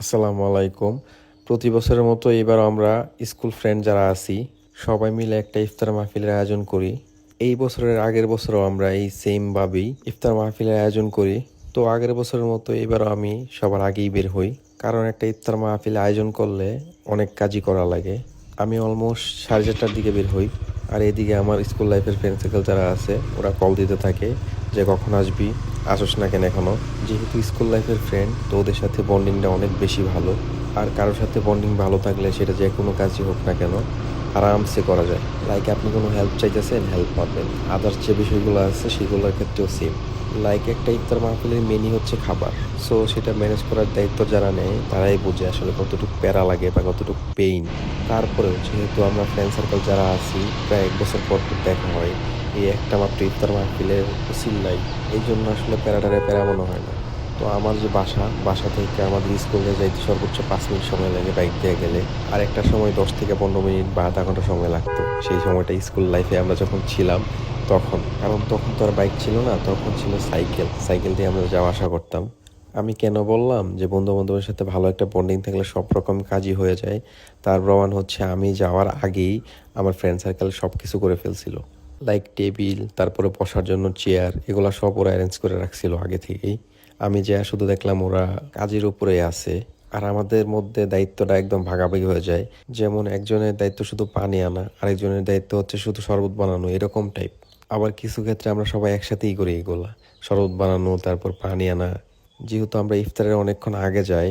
আসসালামু আলাইকুম। প্রতি বছরের মতো এবার আমরা স্কুল ফ্রেন্ড যারা আছি, সবাই মিলে একটা ইফতার মাহফিলের আয়োজন করি। এই বছরের আগের বছরও আমরা এই সেম সেমভাবেই ইফতার মাহফিলের আয়োজন করি। তো আগের বছরের মতো এবারও আমি সবার আগেই বের হই। কারণ একটা ইফতার মাহফিল আয়োজন করলে অনেক কাজই করা লাগে। আমি অলমোস্ট সাড়ে চারটার দিকে বের হই। আর এদিকে আমার স্কুল লাইফের ফ্রেন্ড সার্কেল যারা আছে, ওরা কল দিতে থাকে। যে কখন আসবি? আসোস না কেন এখনও? যেহেতু স্কুল লাইফের ফ্রেন্ড তো ওদের সাথে বন্ডিংটা অনেক বেশি ভালো। আর কারোর সাথে বন্ডিং ভালো থাকলে সেটা যে কোনো কাজই হোক না কেন, আরামসে করা যায়। লাইক আপনি কোনো হেল্প চাইতেছেন হেল্প পাবেন। আদার্স যে বিষয়গুলো আছে, সেগুলোর ক্ষেত্রেও সেম লাইক একটা ইফতার মাহফিলের মেনি হচ্ছে খাবার। সো সেটা ম্যানেজ করার দায়িত্ব যারা নেয়, তারাই বোঝে আসলে কতটুকু প্যারা লাগে বা কতটুকু পেইন তারপরেও, যেহেতু আমরা ফ্রেন্ড সার্কেল যারা আছি, প্রায় এক বছর পর দেখা হয়। এই একটা মাত্র ইফতার মাহফিলের সিল্লাই এই জন্য আসলে প্যারাটারে প্যারা মনে হয় না। তো আমার যে বাসা বাসা থেকে আমাদের স্কুলে যাইতে সর্বোচ্চ পাঁচ মিনিট সময় লাগে বাইক দিয়ে গেলে। আর একটা সময় দশ থেকে পনেরো মিনিট বা আধা ঘণ্টা সময় লাগতো। সেই সময়টা স্কুল লাইফে আমরা যখন ছিলাম তখন, কারণ তখন তো আর বাইক ছিল না, তখন ছিল সাইকেল। সাইকেল দিয়ে আমরা যাওয়া আসা করতাম। আমি কেন বললাম যে বন্ধু বান্ধবের সাথে ভালো একটা বন্ডিং থাকলে সব রকম কাজই হয়ে যায়। তার প্রমাণ হচ্ছে আমি যাওয়ার আগেই আমার ফ্রেন্ড সার্কেল সব কিছু করে ফেলছিল। লাইক টেবিল তারপরে বসার জন্য চেয়ার এগুলো সব ওরা অ্যারেঞ্জ করে রাখছিল আগে থেকেই। আমি যা শুধু দেখলাম ওরা কাজের উপরে আছে, আর আমাদের মধ্যে দায়িত্বটা একদম ভাগাভাগি হয়ে যায়। যেমন একজনের দায়িত্ব শুধু পানি আনা, আরেকজনের দায়িত্ব হচ্ছে শুধু শরবত বানানো, এরকম টাইপ আবার কিছু ক্ষেত্রে আমরা সবাই একসাথেই করি এগুলা। শরবত বানানো, তারপর পানি আনা। যেহেতু আমরা ইফতারের অনেকক্ষণ আগে যাই,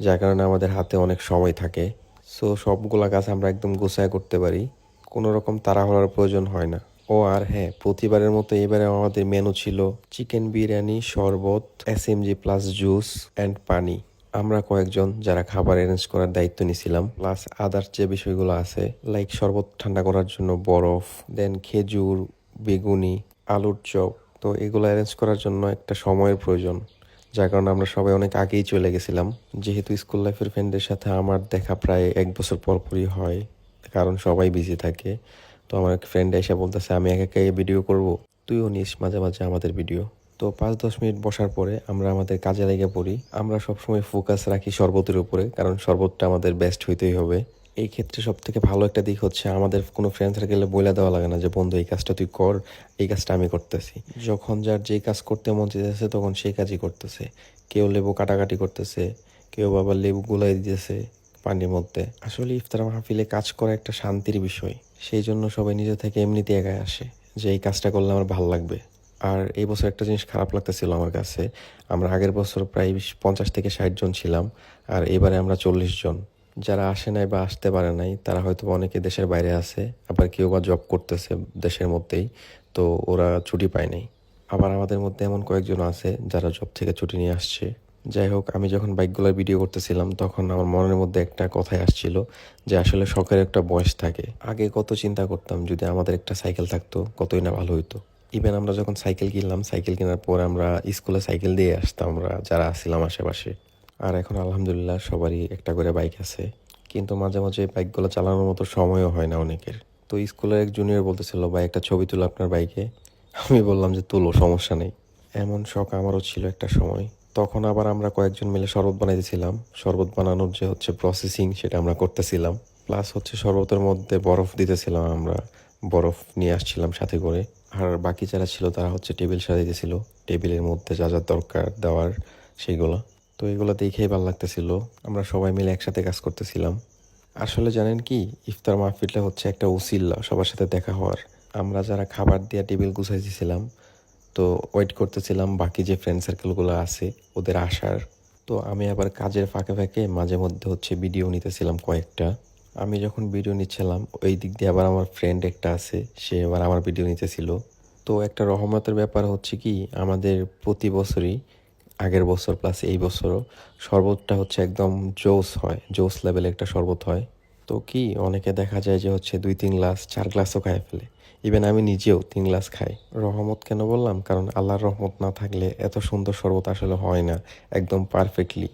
যার কারণে আমাদের হাতে অনেক সময় থাকে। সো সবগুলা কাজ আমরা একদম গোছায় করতে পারি। কোনো রকম তাড়াহুড়ার প্রয়োজন হয় না। ও আর হ্যাঁ প্রতিবারের মতো এবারে আমাদের মেনু ছিল চিকেন বিরিয়ানি, শরবত এসএমজি প্লাস জুস অ্যান্ড পানি আমরা কয়েকজন যারা খাবার অ্যারেঞ্জ করার দায়িত্ব নিয়েছিলাম প্লাস আদার্স যে বিষয়গুলো আছে লাইক শরবত ঠান্ডা করার জন্য বরফ দেন খেজুর, বেগুনি, আলুর চপ। তো এগুলো অ্যারেঞ্জ করার জন্য একটা সময়ের প্রয়োজন, যার কারণে আমরা সবাই অনেক আগেই চলে গেছিলাম। যেহেতু স্কুল লাইফের ফ্রেন্ডদের সাথে আমার দেখা প্রায় এক বছর পরপরই হয়, কারণ সবাই বিজি থাকে। তো আমার এক ফ্রেন্ড এসে বলতেছে, আমি একা একাই ভিডিও করব। তুইও নিস মাঝে মাঝে আমাদের ভিডিও তো পাঁচ দশ মিনিট বসার পরে আমরা আমাদের কাজে লেগে পড়ি। আমরা সবসময় ফোকাস রাখি শরবতের উপরে, কারণ শরবতটা আমাদের বেস্ট হইতেই হবে। এই ক্ষেত্রে সব থেকে ভালো একটা দিক হচ্ছে, আমাদের কোনো ফ্রেন্ড সার্কেলে বলে দেওয়া লাগে না যে, বন্ধু, এই কাজটা তুই কর, এই কাজটা আমি করতেছি। যখন যার যেই কাজ করতে মন চাইতেছে, তখন সেই কাজই করতেছে। কেউ লেবু কাটাকাটি করতেছে, কেউ বাবা লেবু গুলাই দিতেছে পানির মধ্যে। আসলে ইফতার মাহফিলে কাজ করা একটা শান্তির বিষয়। সেই জন্য সবাই নিজে থেকে এমনিতে এগায় আসে যে এই কাজটা করলে আমার ভালো লাগবে। আর এই বছর একটা জিনিস খারাপ লাগতেছিল আমার কাছে, আমরা আগের বছর প্রায় পঞ্চাশ থেকে ষাট জন ছিলাম, আর এবারে আমরা চল্লিশ জন। যারা আসে নাই বা আসতে পারে নাই, তারা হয়তো অনেকে দেশের বাইরে আছে, আবার কেউ বা জব করতেছে দেশের মধ্যেই, তো ওরা ছুটি পায় নাই। আবার আমাদের মধ্যে এমন কয়েকজন আছে যারা জব থেকে ছুটি নিয়ে আসছে। যাই হোক, আমি যখন বাইকগুলোর ভিডিও করতেছিলাম, তখন আমার মনের মধ্যে একটা কথাই আসছিল যে আসলে শখের একটা বয়স থাকে। আগে কত চিন্তা করতাম যদি আমাদের একটা সাইকেল থাকতো, কতই না ভালো হইতো। ইভেন আমরা যখন সাইকেল কিনলাম, সাইকেল কেনার পর আমরা স্কুলে সাইকেল দিয়ে আসতাম, আমরা যারা আসছিলাম আশেপাশে। আর এখন আলহামদুলিল্লাহ সবারই একটা করে বাইক আছে। কিন্তু মাঝে মাঝে বাইকগুলো চালানোর মতো সময়ও হয় না অনেকের। তো স্কুলের এক জুনিয়র বলতেছিল, ভাই, একটা ছবি তুলো আপনার বাইকে। আমি বললাম যে, তুলো, সমস্যা নেই। এমন শখ আমারও ছিল একটা সময়। তখন আবার আমরা কয়েকজন মিলে শরবত বানাইতেছিলাম। শরবত বানানোর যে হচ্ছে প্রসেসিং সেটা আমরা করতেছিলাম। প্লাস হচ্ছে শরবতের মধ্যে বরফ দিতেছিলাম আমরা। বরফ নিয়ে আসছিলাম সাথে করে। আর বাকি যারা ছিল তারা হচ্ছে টেবিল সাজাইতেছিল টেবিলের মধ্যে যা যা দরকার দেওয়ার সেগুলো। তো এগুলো দেখেই ভালো লাগতেছিল। আমরা সবাই মিলে একসাথে কাজ করতেছিলাম। আসলে জানেন কি, ইফতার মাহফিলটা হচ্ছে একটা উসিল্লা সবার সাথে দেখা হওয়ার। আমরা যারা খাবার দিয়ে টেবিল গুছাইতেছিলাম তো ওয়েট করতেছিলাম, বাকি যে ফ্রেন্ড সার্কেলগুলো আছে, ওদের আসার। তো আমি আবার কাজের ফাঁকে ফাঁকে মাঝে মধ্যে হচ্ছে ভিডিও নিতেছিলাম কয়েকটা। আমি যখন ভিডিও নিচ্ছিলাম, ওই দিক দিয়ে আবার আমার ফ্রেন্ড একটা আছে, সে আবার আমার ভিডিও নিতেছিল। তো একটা রহমতের ব্যাপার হচ্ছে কি, আমাদের প্রতি বছরই, আগের বছর প্লাস এই বছরও, শরবতটা হচ্ছে একদম জোস হয়, জোস লেভেলে একটা শরবত হয়। তো কি, অনেকে দেখা যায় যে হচ্ছে দুই, তিন গ্লাস, চার গ্লাসও খায় ফেলে। ইভেন আমি নিজেও তিন গ্লাস খাই। রহমত কেন বললাম? কারণ আল্লাহর রহমত না থাকলে এত সুন্দর শরবত আসলে হয় না, একদম পারফেক্টলি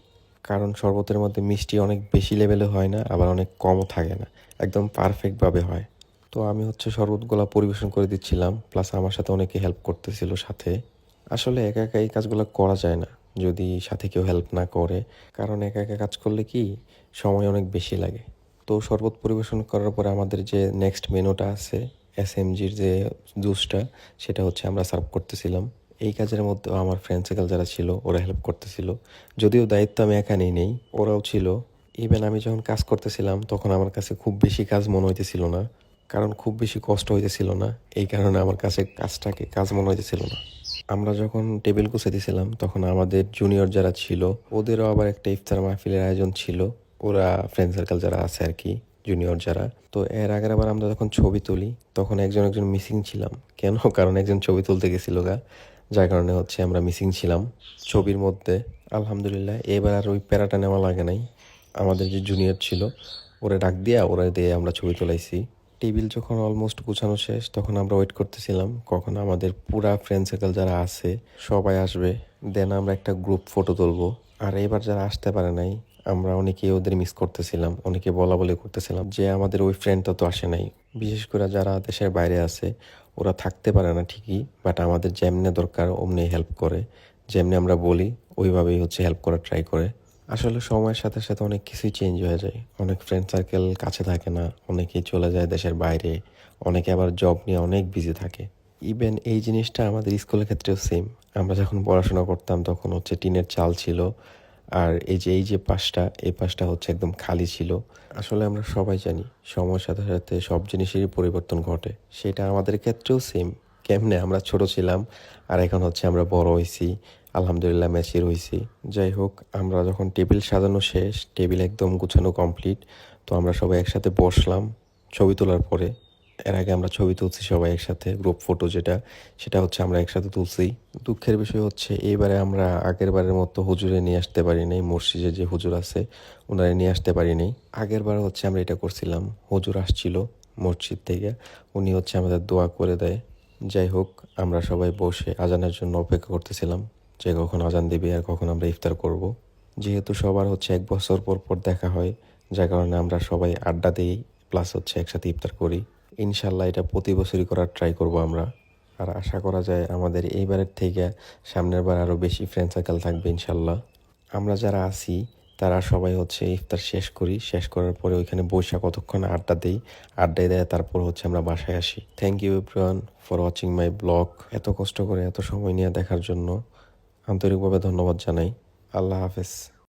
কারণ শরবতের মধ্যে মিষ্টি অনেক বেশি লেভেলে হয় না, আবার অনেক কমও থাকে না। একদম পারফেক্টভাবে হয়। তো আমি হচ্ছে শরবতগুলো পরিবেশন করে দিচ্ছিলাম প্লাস আমার সাথে অনেকে হেল্প করতেছিল সাথে। আসলে একা একা এই কাজগুলো করা যায় না, যদি সাথে কেউ হেল্প না করে। কারণ একা একা কাজ করলে কি, সময় অনেক বেশি লাগে। তো শরবত পরিবেশন করার পরে আমাদের যে নেক্সট মেনুটা আছে এস এমজির যে জুসটা সেটা হচ্ছে আমরা সার্ভ করতেছিলাম। এই কাজের মধ্যে আমার ফ্রেন্ড সার্কেল যারা ছিল, ওরা হেল্প করতেছিল। যদিও দায়িত্ব আমি একা নেই নেই ওরাও ছিল। ইভেন আমি যখন কাজ করতেছিলাম, তখন আমার কাছে খুব বেশি কাজ মনে হইতেছিল না। কারণ খুব বেশি কষ্ট হইতেছিল না। এই কারণে আমার কাছে কাজটাকে কাজ মনে হইতেছিল না। আমরা যখন টেবিল গুছাইতেছিলাম, তখন আমাদের জুনিয়র যারা ছিল, ওদেরও আবার একটা ইফতার মাহফিলের আয়োজন ছিল। ওরা ফ্রেন্ড সার্কেল যারা আছে আর কি জুনিয়র যারা। তো এর আগের আবার আমরা যখন ছবি তুলি, তখন একজন একজন মিসিং ছিলাম। কেন? কারণ একজন ছবি তুলতে গেছিল গা। যার কারণে হচ্ছে আমরা মিসিং ছিলাম। ছবির মধ্যে, আলহামদুলিল্লাহ, এবার আর ওই প্যারাটা নেওয়া লাগে নাই। আমাদের যে জুনিয়র ছিল, ওরা ডাক দিয়া, ওরা দিয়ে আমরা ছবি তোলাইছি। টেবিল যখন অলমোস্ট গুছানো শেষ, তখন আমরা ওয়েট করতেছিলাম। কখন আমাদের পুরা ফ্রেন্ড সার্কেল যারা আছে, সবাই আসবে। দেন আমরা একটা গ্রুপ ফটো তুলবো। আর এবার যারা আসতে পারে নাই আমরা অনেকে ওদের মিস করতেছিলাম অনেকে বলা বলি করতেছিলাম যে আমাদের ওই ফ্রেন্ডটা তো আসে নাই। বিশেষ করে যারা দেশের বাইরে আছে, ওরা থাকতে পারে না ঠিকই বাট আমাদের যেমনে দরকার অমনি হেল্প করে। যেমনি আমরা বলি, ওইভাবেই হচ্ছে হেল্প করার ট্রাই করে। আসলে সময়ের সাথে সাথে অনেক কিছুই চেঞ্জ হয়ে যায়। অনেক ফ্রেন্ড সার্কেল কাছে থাকে না, অনেকেই চলে যায় দেশের বাইরে, অনেকে আবার জব নিয়ে অনেক বিজি থাকে। ইভেন এই জিনিসটা আমাদের স্কুলের ক্ষেত্রেও সেম আমরা যখন পড়াশোনা করতাম তখন হচ্ছে টিনের চাল ছিল আর এই যে এই যে পাশটা, এই পাশটা হচ্ছে একদম খালি ছিল। আসলে আমরা সবাই জানি, সময়ের সাথে সাথে সব জিনিসেরই পরিবর্তন ঘটে। সেটা আমাদের ক্ষেত্রেও সেম কেমনে আমরা ছোট ছিলাম, আর এখন হচ্ছে আমরা বড় হয়েছি আলহামদুলিল্লাহ ম্যাচির হয়েছি যাই হোক, আমরা যখন টেবিল সাজানো শেষ, টেবিল একদম গুছানো কমপ্লিট তো আমরা সবাই একসাথে বসলাম ছবি তোলার পরে। এর আগে আমরা ছবি তুলছি সবাই একসাথে গ্রুপ ফটো যেটা, সেটা হচ্ছে আমরা একসাথে তুলছি। দুঃখের বিষয় হচ্ছে, এইবারে আমরা আগের বারের মতো হুজুরে নিয়ে আসতে পারি নাই মসজিদে যে হুজুর আছে ওনারে নিয়ে আসতে পারি নাই আগের বার হচ্ছে আমরা এটা করছিলাম, হুজুর আসছিল মসজিদ থেকে, উনি হচ্ছে আমাদের দোয়া করে দেয়। যাই হোক, আমরা সবাই বসে আজানের জন্য অপেক্ষা করতেছিলাম যে কখন আজান দিবে আর কখন আমরা ইফতার করব। যেহেতু সবার হচ্ছে এক বছর পর পর দেখা হয়, যার কারণে আমরা সবাই আড্ডা দিই প্লাস হচ্ছে একসাথে ইফতার করি। ইনশাল্লাহ এটা প্রতি বছরই করার ট্রাই করব আমরা। আর আশা করা যায় আমাদের এইবারের থেকে সামনের বার আরও বেশি ফ্রেন্ড সার্কেল থাকবে ইনশাল্লাহ। আমরা যারা আছি, তারা সবাই হচ্ছে ইফতার শেষ করি। শেষ করার পরে ওইখানে বৈশা কতক্ষণ আড্ডা দিই। আড্ডায় দেয় তারপর হচ্ছে আমরা বাসায় আসি। Thank you everyone for watching my blog এত কষ্ট করে, এত সময় নিয়ে দেখার জন্য আন্তরিকভাবে ধন্যবাদ জানাই। আল্লাহ হাফেজ।